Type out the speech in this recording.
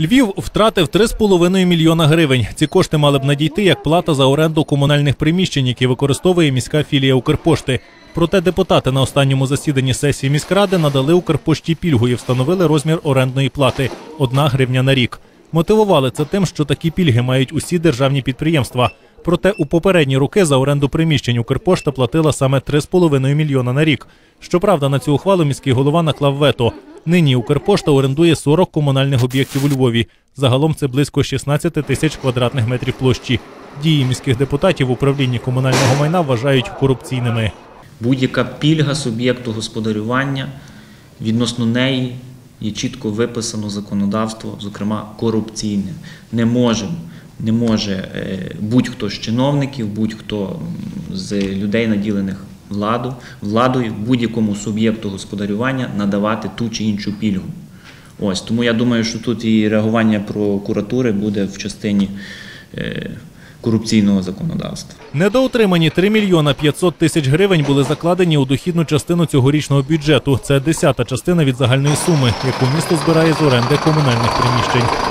Львів втратив 3,5 мільйона гривень. Ці кошти мали б надійти як плата за оренду комунальних приміщень, які використовує міська філія Укрпошти. Проте депутати на останньому засіданні сесії міськради надали Укрпошті пільгу і встановили розмір орендної плати 1 гривня на рік. Мотивували це тим, що такі пільги мають усі державні підприємства. Проте у попередні роки за оренду приміщень Укрпошта платила саме 3,5 мільйона на рік. Щоправда, на цю ухвалу міський голова наклав вето. Нині Укрпошта орендує 40 комунальних об'єктів у Львові. Загалом це близько 16 тисяч квадратних метрів площі. Дії міських депутатів в управлінні комунального майна вважають корупційними. Будь-яка пільга суб'єкту господарювання відносно неї є чітко виписано законодавство, зокрема корупційне. Не може, не може е, будь-хто з чиновників, будь-хто з людей, наділених владу, владою, будь-якому суб'єкту господарювання надавати ту чи іншу пільгу. Ось тому я думаю, що тут і реагування прокуратури буде в частині е, корупційного законодавства. Недоотримані 3 мільйона 500 тисяч гривень були закладені у дохідну частину цьогорічного бюджету. Це десята частина від загальної суми, яку місто збирає з оренди комунальних приміщень.